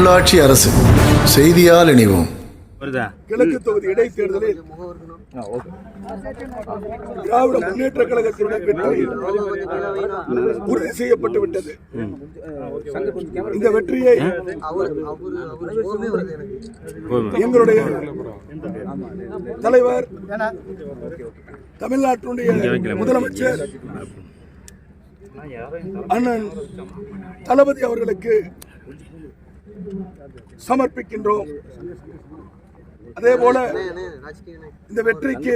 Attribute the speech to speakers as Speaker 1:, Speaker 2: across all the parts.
Speaker 1: உள்ளாட்சி அரசு. செய்தியால் இணைவோம்.
Speaker 2: வருதா?
Speaker 3: கிழக்கு தொகுதி இடைத்தேர்தலில் திராவிட முன்னேற்ற கழகத்தினுடைய வெற்றி உறுதி செய்யப்பட்டு விட்டது. இந்த வெற்றியை எங்களுடைய தலைவர் தமிழ்நாட்டினுடைய முதலமைச்சர் அண்ணன் தளபதி அவர்களுக்கு சமர்ப்பிக்கின்றோம். அதே போல இந்த வெற்றிக்கு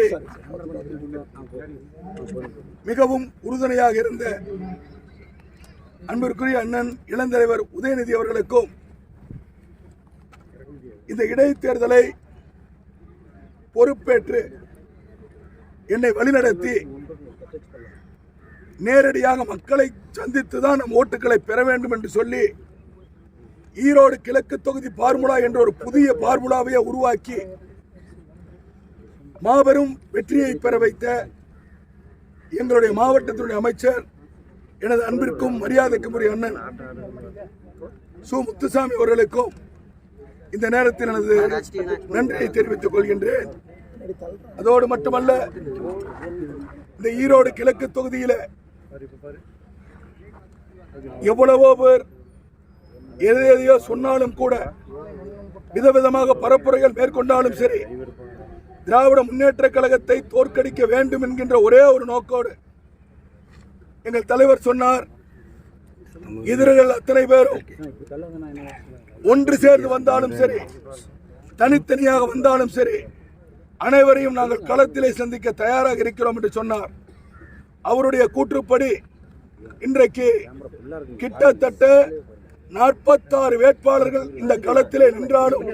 Speaker 3: மிகவும் உறுதுணையாக இருந்த அன்பிற்குரிய அண்ணன் இளந்தலைவர் உதயநிதி அவர்களுக்கும் இந்த இடைத்தேர்தலை பொறுப்பேற்று என்னை வழிநடத்தி நேரடியாக மக்களை சந்தித்து தான் நம் ஓட்டுகளை பெற வேண்டும் என்று சொல்லி ஈரோடு கிழக்கு தொகுதி பார்முலா என்ற ஒரு புதிய பார்முலாவை உருவாக்கி மாபெரும் வெற்றியை பெற வைத்த எங்களுடைய மாவட்டத்தினுடைய அமைச்சர் எனது அன்பிற்கும் மரியாதைக்கும் உரிய அண்ணன் சு. முத்துசாமி அவர்களுக்கும் இந்த நேரத்தில் எனது நன்றியை தெரிவித்துக் கொள்கின்றேன். அதோடு மட்டுமல்ல இந்த ஈரோடு கிழக்கு தொகுதியில் எவ்வளவோ பேர் எது எதையோ சொன்னாலும் கூட விதவிதமாக பரப்புரைகள் மேற்கொண்டாலும் சரி திராவிட முன்னேற்ற கழகத்தை தோற்கடிக்க வேண்டும் என்கின்ற ஒரே ஒரு நோக்கோடு எங்கள் தலைவர் சொன்னார். எதிரிகள் அத்தனை பேரும் ஒன்று சேர்ந்து வந்தாலும் சரி தனித்தனியாக வந்தாலும் சரி அனைவரையும் நாங்கள் களத்திலே சந்திக்க தயாராக இருக்கிறோம் என்று சொன்னார். அவருடைய கூற்றுப்படி இன்றைக்கு கிட்டத்தட்ட நாற்பத்தாறு வேட்பாளர்கள் இந்த களத்திலே நின்றாலும்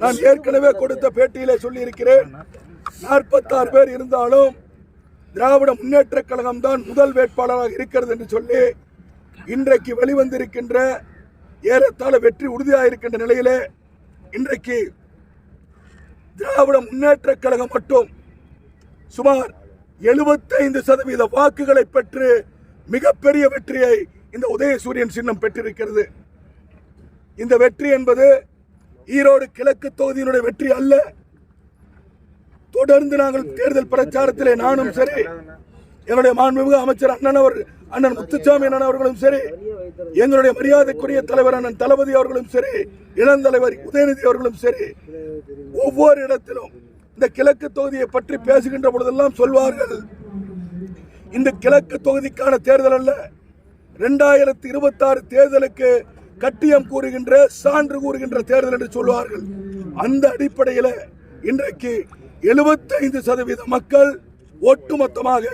Speaker 3: நான் ஏற்கனவே கொடுத்த பேட்டியிலே சொல்லியிருக்கிறேன். நாற்பத்தாறு பேர் இருந்தாலும் திராவிட முன்னேற்ற கழகம் தான் முதல் வேட்பாளராக இருக்கிறது என்று சொல்லி இன்றைக்கு வெளிவந்திருக்கின்ற ஏறத்தாழ வெற்றி உறுதியாக இருக்கின்ற நிலையிலே இன்றைக்கு திராவிட முன்னேற்ற கழகம் மட்டும் சுமார் 75% சதவீத வாக்குகளை பெற்று மிகப்பெரிய வெற்றியை இந்த உதயசூரியன் சின்னம் பெற்றிருக்கிறது. இந்த வெற்றி என்பது ஈரோடு கிழக்கு தொகுதியினுடைய வெற்றி அல்ல. தொடர்ந்து நாங்கள் தேர்தல் பிரச்சாரத்திலே நானும் சரி என்னுடைய மாண்புமிகு அமைச்சர் அண்ணன் அவர் அண்ணன் முத்துச்சாமி அண்ணன் அவர்களும் சரி எங்களுடைய மரியாதைக்குரிய தலைவர் அண்ணன் தளபதி அவர்களும் சரி இளந்தலைவர் உதயநிதி அவர்களும் சரி ஒவ்வொரு இடத்திலும் இந்த கிழக்கு தொகுதியை பற்றி பேசுகின்ற பொழுதெல்லாம் சொல்வார்கள். இந்த கிழக்கு தொகுதிக்கான தேர்தல் அல்ல ரெண்டாயிரத்தி இருபத்தாறு தேர்தலுக்கு கட்டியம் கூறுகின்ற சான்று கூறுகின்ற தேர்தல் என்று சொல்வார்கள். அந்த அடிப்படையில் இன்றைக்கு 75% சதவீத மக்கள் ஒட்டுமொத்தமாக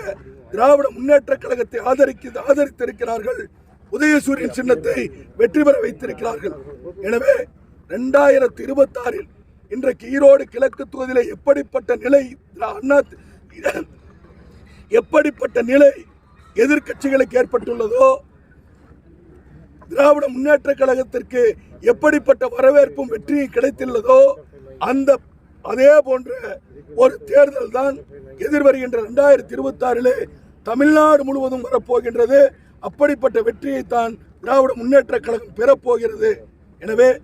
Speaker 3: திராவிட முன்னேற்ற கழகத்தை ஆதரிக்க ஆதரித்திருக்கிறார்கள். உதயசூரியன் சின்னத்தை வெற்றி பெற வைத்திருக்கிறார்கள். எனவே ரெண்டாயிரத்தி இருபத்தி ஆறில் இன்றைக்கு ஈரோடு கிழக்கு தொகுதியில எப்படிப்பட்ட நிலை அண்ணா எப்படிப்பட்ட நிலை எதிர்க்கட்சிகளுக்கு ஏற்பட்டுள்ளதோ திராவிட முன்னேற்ற கழகத்திற்கு எப்படிப்பட்ட வரவேற்பும் வெற்றியும் கிடைத்துள்ளதோ அந்த அதே போன்ற ஒரு தேர்தல் தான் எதிர்வருகின்ற இரண்டாயிரத்தி இருபத்தி தமிழ்நாடு முழுவதும் வரப்போகின்றது. அப்படிப்பட்ட வெற்றியை தான் திராவிட முன்னேற்ற கழகம் பெறப்போகிறது. எனவே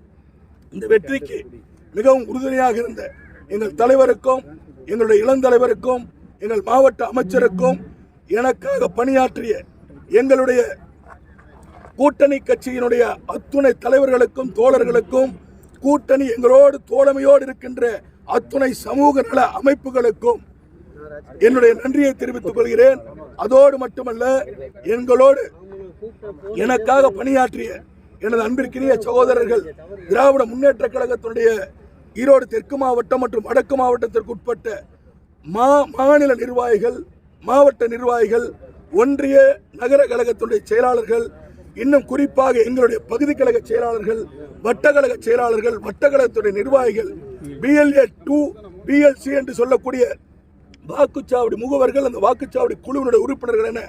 Speaker 3: இந்த வெற்றிக்கு மிகவும் உறுதுணையாக இருந்த எங்கள் தலைவருக்கும் எங்களுடைய இளந்தலைவருக்கும் எங்கள் மாவட்ட அமைச்சருக்கும் எனக்காக பணியாற்றிய எங்களுடைய கூட்டணி கட்சியினுடைய அத்துணை தலைவர்களுக்கும் தோழர்களுக்கும் கூட்டணி எங்களோடு தோழமையோடு இருக்கின்ற அத்துணை சமூக நல அமைப்புகளுக்கும் என்னுடைய நன்றியை தெரிவித்துக் கொள்கிறேன். அதோடு மட்டுமல்ல எங்களோடு எனக்காக பணியாற்றிய எனது அன்பிற்கினிய சகோதரர்கள் திராவிட முன்னேற்ற கழகத்தினுடைய ஈரோடு தெற்கு மாவட்டம் மற்றும் வடக்கு மாவட்டத்திற்கு உட்பட்ட மா மாநில நிர்வாகிகள் மாவட்ட நிர்வாகிகள் ஒன்றிய நகர கழகத்துடைய செயலாளர்கள் இன்னும் குறிப்பாக எங்களுடைய பகுதி கழக செயலாளர்கள் வட்டக்கழக செயலாளர்கள் வட்டக்கழகத்துடைய நிர்வாகிகள் பிஎல்ஏ டூ பிஎல்சி என்று சொல்லக்கூடிய வாக்குச்சாவடி முகவர்கள் அந்த வாக்குச்சாவடி குழுவினுடைய உறுப்பினர்கள் என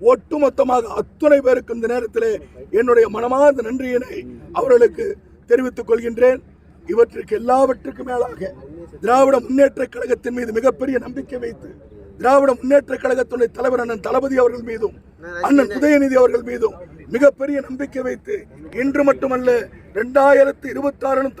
Speaker 3: ஒட்டுமொத்தமாக அத்துணை பேருக்கு இந்த நேரத்தில் என்னுடைய மனமார்ந்த நன்றியினை அவர்களுக்கு தெரிவித்துக் கொள்கின்றேன். இவற்றுக்கு எல்லாவற்றுக்கும் மேலாக திராவிட முன்னேற்ற கழகத்தின் மீது மிகப்பெரிய நம்பிக்கை வைத்து திராவிட முன்னேற்ற கழகத்துடைய தலைவர் அண்ணன் தளபதி அவர்கள் மீதும் அண்ணன் உதயநிதி அவர்கள் மீதும் மிகப்பெரிய நம்பிக்கை வைத்து இன்று மட்டுமல்ல இரண்டாயிரத்தி இருபத்தி ஆறிலும்